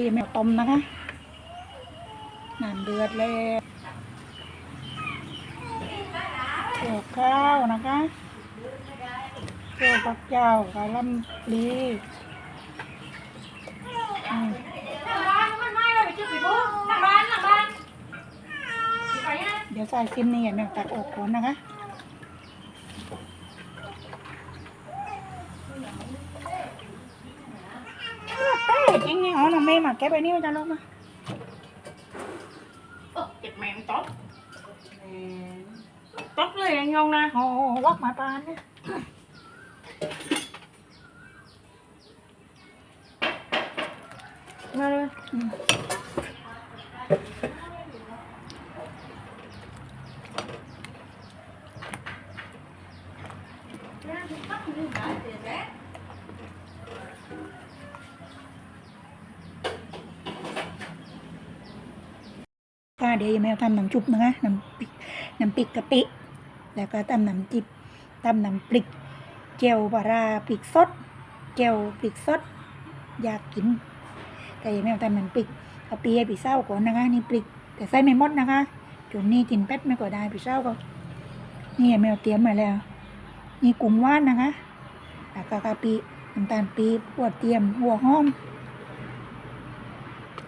ที่แมวต้มนะคะน้ำเดือดแล้วโขลกข้าวนะคะโขลกผักเจ้ากะหล่ำปลีอืมเดี๋ยวใส่ซิมนี่แมวตักอกก่อนนะคะ เต้จริงๆอ๋อน้องเมย์มาแกะไปนี่มันจะลงมาเออเก็บแมงต๊อ กต๊อกเลยยังยองนะโอ้วักมาเนี่ยมาเลยอืมก็เดี๋ยวยังไม่ทำน้ำจุบนะคะน้ำพริกน้ำพริกกะปิแล้วก็ตำน้ำจิบตำน้ำพริกเจียวปลาร้าพริกสดเจียวพริกสดอยากกิน แต่ยังไม่เอาทำน้ำพริกกะปิให้พี่เศร้าก่อนนะคะนี่พริกแต่ใส่ไม่หมดนะคะจุดนี้กินเป็ดไม่ก็ได้พี่เศร้าก็นี่ยังไม่เอาเตรียมมาแล้วนี่กุ้งว่านนะคะแล้วก็กะปิน้ำตาลปี๊บหัวเตรียมหัวหอม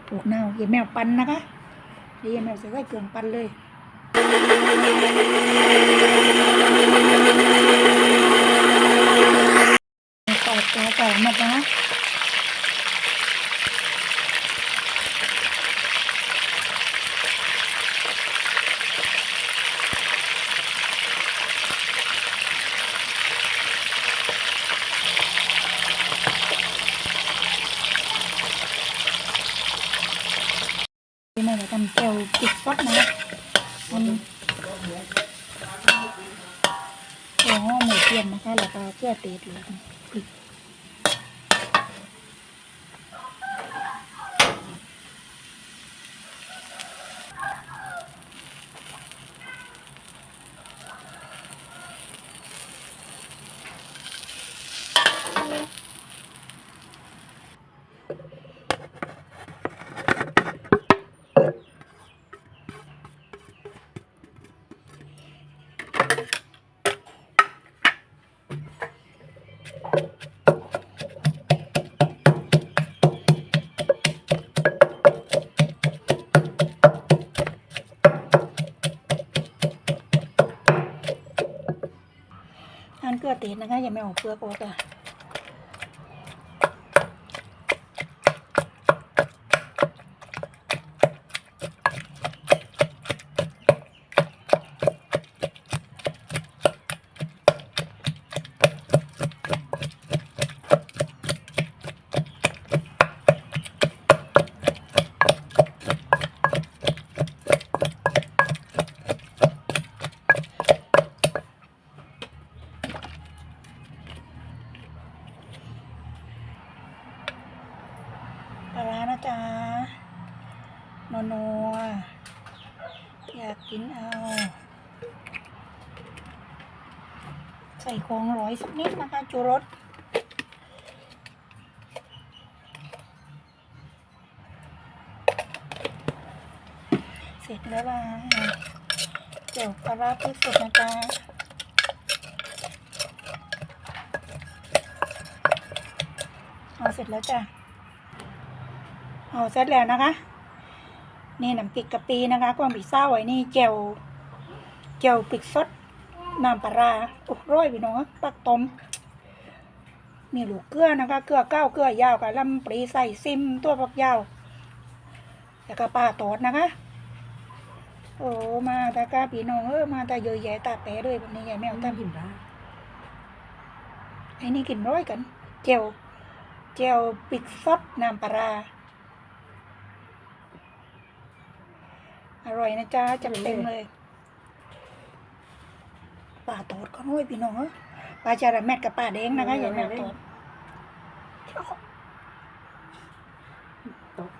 ปลูกเน่ายังไม่เอาปั่นนะคะ ดี๋ยวยังไม่เอาใส่ไว้เกื่องปั่นเลยตอดตัวใส่อมาจ้า ที่แม่จะทำเจลปิดซดนะมันหัวหอหมูเทียมนะคะแล้วก็เกลือเตดเลย มันเกลือเตดนะคะยังไม่ออกเปลือกออกอะ จ๊ะนัวนัวๆอยากกินเอา ใส่ของร้อยสักนิดนะคะจูรสเสร็จแล้วล่ะเจียวปลาร้าพริกสดนะจ๊ะเอาเสร็จแล้วจ้ะ เอาเสร็จแล้วนะคะ นี่น้ำพริกกะปินะคะความผีเศร้าไว้นี่เจลเจลพริกสดน้ำปลาราโอ้ร้อยพี่น้องปักต้มมีลูกเกลือนะคะ เกลือก้าวเกลือยาวกับลำปรีใส่ซิมตัวปักยาวแล้วก็ปลาตอดนะคะ โอ้มาตากาพี่น้องเออมาต่เยอะแยะตาแปะเลยแบบนี้ยายแมวตั้งกินได้ไอ้นี่กินร้อยกัน เจลเจลพริกสดน้ำปลาร้า อร่อยนะจ๊ะจัดเต็มเลยปลาตอดก็น้อยพี่น้องเอ้ยปลาจาระแมดกับปลาแดงนะคะอย่าแมวตอดต๊อก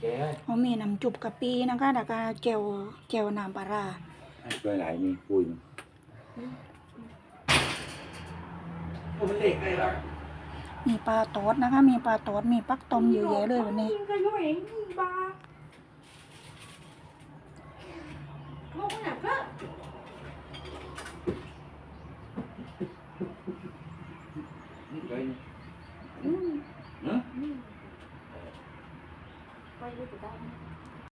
แกเขามีน้ำจุบกะปินะคะแล้วก็เจลเจลน้ำปลาร้าช่วยไหนนี่ปุ้ย มันเด็กเลยล่ะมีปลาตอดนะคะ มีปลาตอดมีปักต้มเยอะแยะเลยวันนี้ก็ย่อยเองบาลูกหนักก็